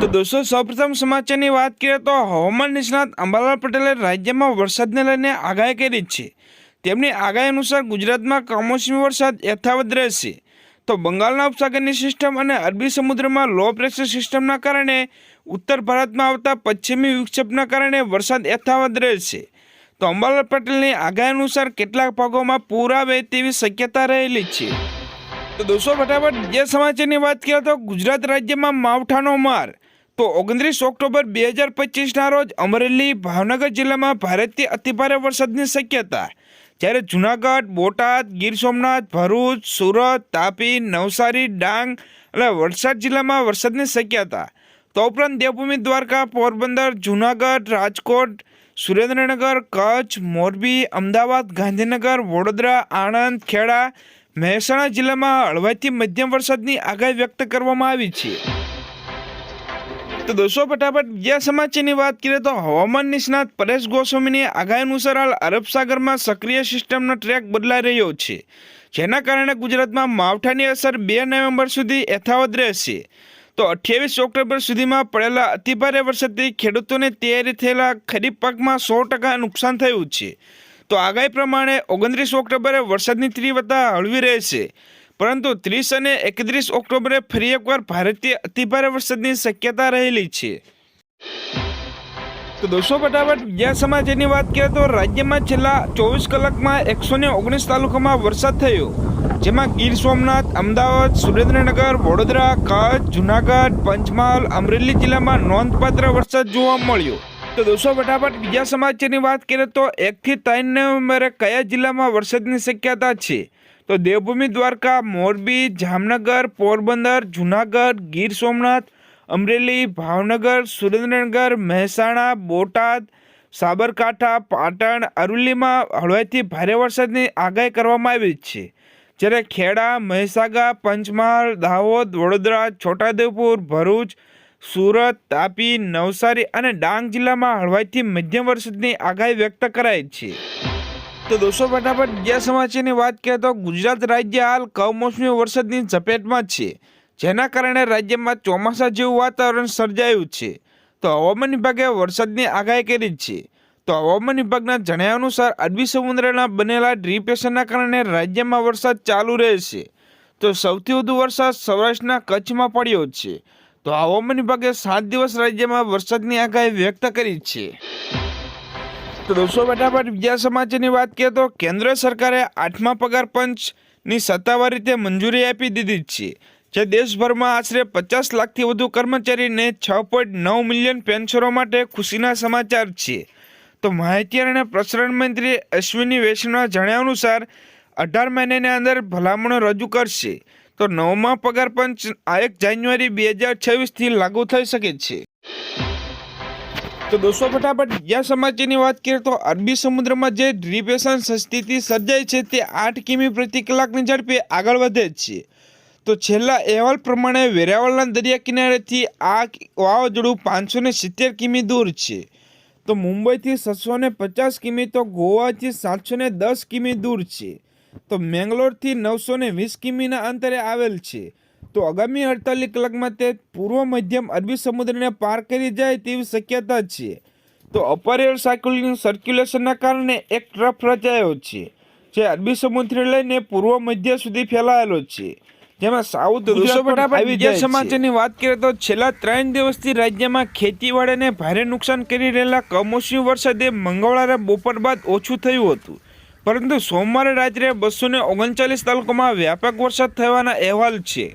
તો દોસ્તો, સૌપ્રથમ સમાચારની વાત કરીએ તો હવામાન નિષ્ણાત અંબાલાલ પટેલે રાજ્યમાં વરસાદને લઈને આગાહી કરી છે. તેમની આગાહી અનુસાર ગુજરાતમાં કમોસમી વરસાદ યથાવત રહેશે. તો બંગાળના ઉપસાગરની સિસ્ટમ અને અરબી સમુદ્રમાં લો પ્રેશર સિસ્ટમના કારણે ઉત્તર ભારતમાં આવતા પશ્ચિમી વિક્ષેપના કારણે વરસાદ યથાવત રહેશે. તો અંબાલાલ પટેલની આગાહી અનુસાર કેટલાક ભાગોમાં પૂર આવે તેવી શક્યતા રહેલી છે. તો દોસ્તો, ફટાફટ જે સમાચારની વાત કરીએ તો ગુજરાત રાજ્યમાં માવઠાનો માર તો ઓગણત્રીસ ઓક્ટોબર બે હજાર પચીસના રોજ અમરેલી ભાવનગર જિલ્લામાં ભારેથી અતિભારે વરસાદની શક્યતા. જ્યારે જુનાગઢ, બોટાદ, ગીર સોમનાથ, ભરૂચ, સુરત, તાપી, નવસારી, ડાંગ અને વલસાડ જિલ્લામાં વરસાદની શક્યતા. તો ઉપરાંત દેવભૂમિ, દ્વારકા, પોરબંદર, જુનાગઢ, રાજકોટ, સુરેન્દ્રનગર, કચ્છ, મોરબી, અમદાવાદ, ગાંધીનગર, વડોદરા, આણંદ, ખેડા, મહેસાણા જિલ્લામાં હળવાથી મધ્યમ વરસાદની આગાહી વ્યક્ત કરવામાં આવી છે. તો દોસ્તો, ફટાફટ બીજા સમાચારની વાત કરીએ તો હવામાન નિષ્ણાત પરેશ ગોસ્વામીની આગાહી અનુસાર હાલ અરબ સાગરમાં સક્રિય સિસ્ટમનો ટ્રેક બદલાઈ રહ્યો છે, જેના કારણે ગુજરાતમાં માવઠાની અસર બે નવેમ્બર સુધી યથાવત રહેશે. તો અઠ્યાવીસ ઓક્ટોબર સુધીમાં પડેલા અતિભારે વરસાદથી ખેડૂતોને તૈયારી થયેલા ખરીફ પાકમાં સો ટકા નુકસાન થયું છે. તો આગાહી પ્રમાણે ઓગણત્રીસ ઓક્ટોબરે વરસાદની તીવ્રતા હળવી રહેશે. પરંતુ ત્રીસ અને એકત્રીસ ઓક્ટોબરે ફરી એકવાર ભારતીય અતિભારે વરસાદની શક્યતા રહેલી છે. તો દોસ્તો ફટાફટ બીજા સમાચારની વાત કરીએ તો રાજ્યમાં છેલ્લા ચોવીસ કલાકમાં એકસો ને ઓગણીસ તાલુકામાં વરસાદ થયો, જેમાં ગીર સોમનાથ, અમદાવાદ, સુરેન્દ્રનગર, વડોદરા, કચ્છ, જુનાગઢ, પંચમહાલ, અમરેલી જિલ્લામાં નોંધપાત્ર વરસાદ જોવા મળ્યો. તો દોસ્તો ફટાફટ બીજા સમાચારની વાત કરીએ તો એકથી ત્રણ નવેમ્બરે કયા જિલ્લામાં વરસાદની શક્યતા છે? તો દેવભૂમિ દ્વારકા, મોરબી, જામનગર, પોરબંદર, જુનાગઢ, ગીર સોમનાથ, અમરેલી, ભાવનગર, સુરેન્દ્રનગર, મહેસાણા, બોટાદ, સાબરકાંઠા, પાટણ, અરવલ્લીમાં હળવાથી ભારે વરસાદની આગાહી કરવામાં આવી છે. જ્યારે ખેડા, મહીસાગર, પંચમહાલ, દાહોદ, વડોદરા, છોટાઉદેપુર, ભરૂચ, સુરત, તાપી, નવસારી અને ડાંગ જિલ્લામાં હળવાથી મધ્યમ વરસાદની આગાહી વ્યક્ત કરાઈ છે. તો દોસ્તો, ફટાફટ બીજા સમાચારની વાત કરીએ તો ગુજરાત રાજ્ય હાલ કમોસમી વરસાદની ઝપેટમાં છે, જેના કારણે રાજ્યમાં ચોમાસા જેવું વાતાવરણ સર્જાયું છે. તો હવામાન વિભાગે વરસાદની આગાહી કરી છે. તો હવામાન વિભાગના જણાવ્યા અનુસાર, અરબી સમુદ્રના બનેલા ડિપ્રેશનના કારણે રાજ્યમાં વરસાદ ચાલુ રહેશે. તો સૌથી વધુ વરસાદ સૌરાષ્ટ્રના કચ્છમાં પડ્યો છે. તો હવામાન વિભાગે સાત દિવસ રાજ્યમાં વરસાદની આગાહી વ્યક્ત કરી છે. તો દોસ્તો, ફટાફટ બીજા સમાચારની વાત કરીએ તો કેન્દ્ર સરકારે આઠમા પગાર પંચની સત્તાવાર રીતે મંજૂરી આપી દીધી છે. જે દેશભરમાં આશરે પચાસ લાખથી વધુ કર્મચારીને છ પોઈન્ટ નવ મિલિયન પેન્શનો માટે ખુશીના સમાચાર છે. તો માહિતી અને પ્રસારણ મંત્રી અશ્વિની વૈષ્ણવના જણાવ્યા અનુસાર, અઢાર મહિનાની અંદર ભલામણો રજૂ કરશે. તો નવમા પગાર પંચ આ એક જાન્યુઆરી બે હજાર છવ્વીસથી લાગુ થઈ શકે છે. તો દોસ્તો ફટાફટ બીજા સમાચારની વાત કરીએ તો અરબી સમુદ્રમાં જે ડિપ્રેશન સ્થિતિ સર્જાય છે તે આઠ કિમી પ્રતિ કલાકની ઝડપે આગળ વધે છે. તો છેલ્લા અહેવાલ પ્રમાણે વેરાવળના દરિયા કિનારેથી આ વાવાઝોડું પાંચસો ને સિત્તેર કિમી દૂર છે. તો મુંબઈથી છસો ને પચાસ કિમી, તો ગોવાથી સાતસો ને દસ કિમી દૂર છે. તો મેંગ્લોરથી નવસો ને વીસ કિમીના અંતરે આવેલ છે. તો આગામી અડતાલીસ કલાકમાં તે પૂર્વ મધ્યમ અરબી સમુદ્રને પાર કરી જાય તેવી શક્યતા છે. તો અપર એર સાયકલિંગ સર્ક્યુલેશનના કારણે એક ટ્રફ રચાયો છે જે અરબી સમુદ્ર લઈને પૂર્વ મધ્ય સુધી ફેલાયેલો છે જેમાં સાઉથ આવી સમાચારની વાત કરીએ તો છેલ્લા ત્રણ દિવસથી રાજ્યમાં ખેતીવાડીને ભારે નુકસાન કરી રહેલા કમોસમી વરસાદે મંગળવારે બપોર બાદ ઓછું થયું હતું. પરંતુ સોમવારે રાત્રે બસો ને ઓગણચાલીસ તાલુકામાં વ્યાપક વરસાદ થવાના અહેવાલ છે.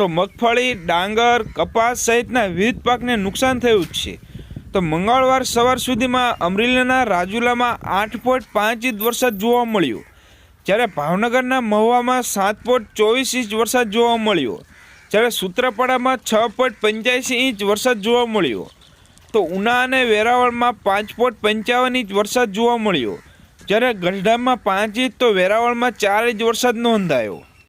તો મગફળી, ડાંગર, કપાસ સહિતના વિવિધ પાકને નુકસાન થયું છે. તો મંગળવાર સવાર સુધીમાં અમરેલીના રાજુલામાં આઠ પોઈન્ટ પાંચ ઇંચ વરસાદ જોવા મળ્યો. જ્યારે ભાવનગરના મહુવામાં સાત પોઈન્ટ ચોવીસ ઇંચ વરસાદ જોવા મળ્યો. જ્યારે સૂત્રાપાડામાં છ પોઈન્ટ પંચ્યાસી ઇંચ વરસાદ જોવા મળ્યો. તો ઉના અને વેરાવળમાં પાંચ પોઈન્ટ પંચાવન ઇંચ વરસાદ જોવા મળ્યો. જ્યારે ગઢડામાં પાંચ ઇંચ તો વેરાવળમાં ચાર ઇંચ વરસાદ નોંધાયો.